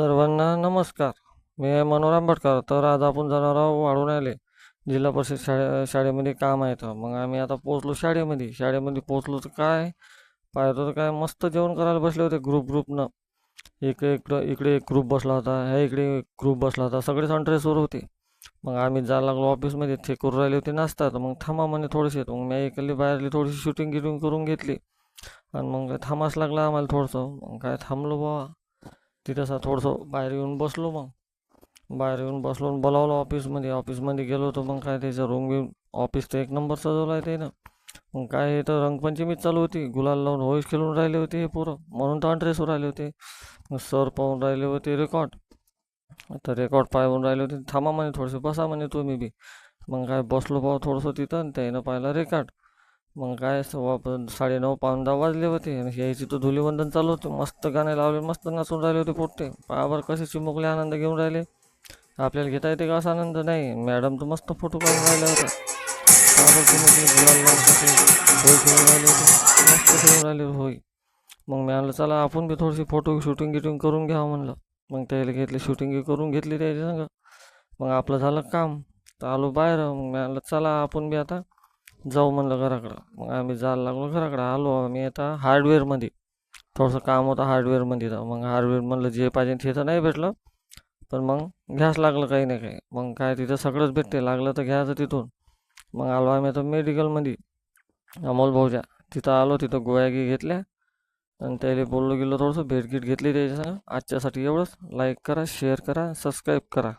सर्वांना नमस्कार. मी आहे भटकर. आंबटकर तर आज आपण जाणार आहोत वाढून आले जिल्हा परिषद शाळे शाळेमध्ये काम आहे तर. मग आम्ही आता पोचलो शाळेमध्ये. शाळेमध्ये पोचलो तर काय? पाहिलं तर काय मस्त जेवण करायला बसले होते ग्रुप ग्रुपनं इकडे इकडं इकडे एक ग्रुप बसला होता. ह्या इकडे ग्रुप बसला होता. सगळेच अंट्रेसवर होते. मग आम्ही जायला लागलो ऑफिसमध्ये ते करून राहिले होते नाश्ता. तर मग थांबा म्हणे थोडेसे. मग मी इकडली बाहेरली थोडीशी शूटिंग गिटिंग करून घेतली. आणि मग थांबाच लागला आम्हाला थोडंसं. मग काय थांबलो बुवा. तिथं असं थोडंसं बाहेर येऊन बसलो मग. बाहेर येऊन बसलो बोलावलं ऑफिसमध्ये. ऑफिसमध्ये गेलो होतो मग काय त्याचं रूम बिम ऑफिस तर एक नंबर सजवला आहे त्यानं. मग काय हे तर रंगपंचमीच चालू होती. गुलाल लावून होईस खेळून राहिले होते हे पोरं. म्हणून तर अंड्रेसवर राहिले होते. मग सर पाहून राहिले होते रेकॉर्ड. तर रेकॉर्ड पाहून राहिले होते. थांबा म्हणे थोडेसे बसा म्हणे तुम्ही बी. मग काय बसलो पाहू थोडंसं तिथं आणि त्यानं पाहिलं रेकॉर्ड. मग काय सव्वा साडेनऊ पाऊन दहा वाजले होते आणि यायची तर धुलीवंदन चालू होते. मस्त गाणे लावले मस्त नाचून राहिले होते पोट्टे. पायावर कसे चिमुकले आनंद घेऊन राहिले. आपल्याला घेता येते का असा आनंद? नाही. मॅडम तर मस्त फोटो काढून राहिल्या होत्या. राहिले होते. मस्त खेळून राहिले मग मी आणलं चला आपण बी थोडीशी फोटो शूटिंग गिटिंग करून घ्यावं म्हणलं. मग त्याला घेतली शूटिंग करून घेतली त्याच्या संग. मग आपलं झालं काम. तर आलो बाहेर. मग मी आणलं चला आपण बी आता जाऊ म्हणलं घराकडं. मग आम्ही जायला लागलो घराकडं. आलो आम्ही आता हार्डवेअरमध्ये थोडंसं काम होतं हार्डवेअरमध्ये तर मग हार्डवेअर म्हणलं जे पाहिजे ते तर नाही भेटलं. पण मग घ्यास लागलं काही नाही काही. मग काय तिथं सगळंच भेटते. लागलं तर घ्यायचं तिथून. मग आलो आम्ही आता मेडिकलमध्ये अमोल भाऊच्या. तिथं आलो तिथं गोळ्यागी घेतल्या. आणि त्याला बोललो गेलो थोडंसं भेटगीट घेतली त्याच्या आजच्यासाठी एवढंच. लाईक करा शेअर करा सबस्क्राईब करा.